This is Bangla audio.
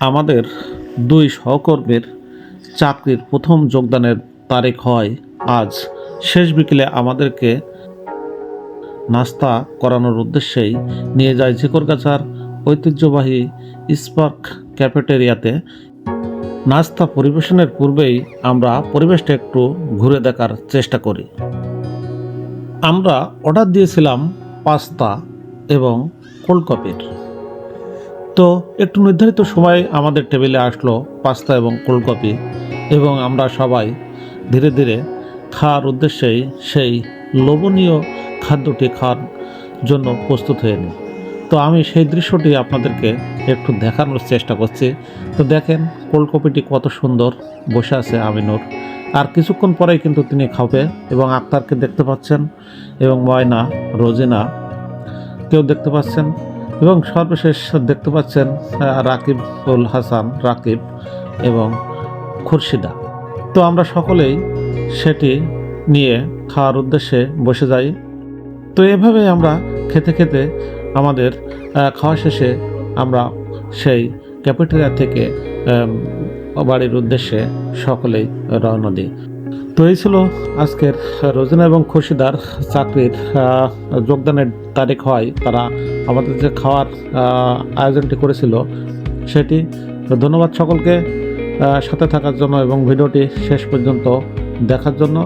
আমাদের দুই সহকর্মীর চাকরির প্রথম যোগদানের তারিখ হয় আজ। শেষ বিকেলে আমাদেরকে নাস্তা করানোর উদ্দেশ্যেই নিয়ে যায় ঝিকরগাছার ঐতিহ্যবাহী স্পার্ক ক্যাফেটেরিয়াতে। নাস্তা পরিবেশনের পূর্বেই আমরা পরিবেশটা একটু ঘুরে দেখার চেষ্টা করি। আমরা অর্ডার দিয়েছিলাম পাস্তা এবং কোল্ড কফির। তো একটু নির্ধারিত সময় আমাদের টেবিলে আসলো পাস্তা এবং কোল্ড কফি এবং আমরা সবাই ধীরে ধীরে খাওয়ার উদ্দেশ্যেই সেই লোভনীয় খাদ্যটি খাওয়ার জন্য প্রস্তুত হয়ে নিই। তো আমি সেই দৃশ্যটি আপনাদেরকে একটু দেখানোর চেষ্টা করছি। তো দেখেন কোল্ড কফিটি কত সুন্দর বসে আছে আমিনুর। আর কিছুক্ষণ পরেই কিন্তু তিনি খাবে এবং আক্তারকে দেখতে পাচ্ছেন এবং ময়না, রোজিনা, কেউ দেখতে পাচ্ছেন। এবং সর্বশেষ দেখতে পাচ্ছেন রাকিবুল হাসান, রাকিব এবং খুরশিদা। তো আমরা সকলেই সেটি নিয়ে খাওয়ার উদ্দেশ্যে বসে যাই। তো এভাবে আমরা খেতে খেতে আমাদের খাওয়া শেষে আমরা সেই ক্যাপিটেরিয়া থেকে বাড়ির উদ্দেশ্যে সকলেই রওনা দিই। তো এই ছিল আজকের রোজিনা এবং খুশিদার চাকরির যোগদানের তারিখ হয়। তারা আমাদের যে খাওয়ার আয়োজনটি করেছিল সেটি। ধন্যবাদ সকলকে সাথে থাকার জন্য এবং ভিডিওটি শেষ পর্যন্ত দেখার জন্য।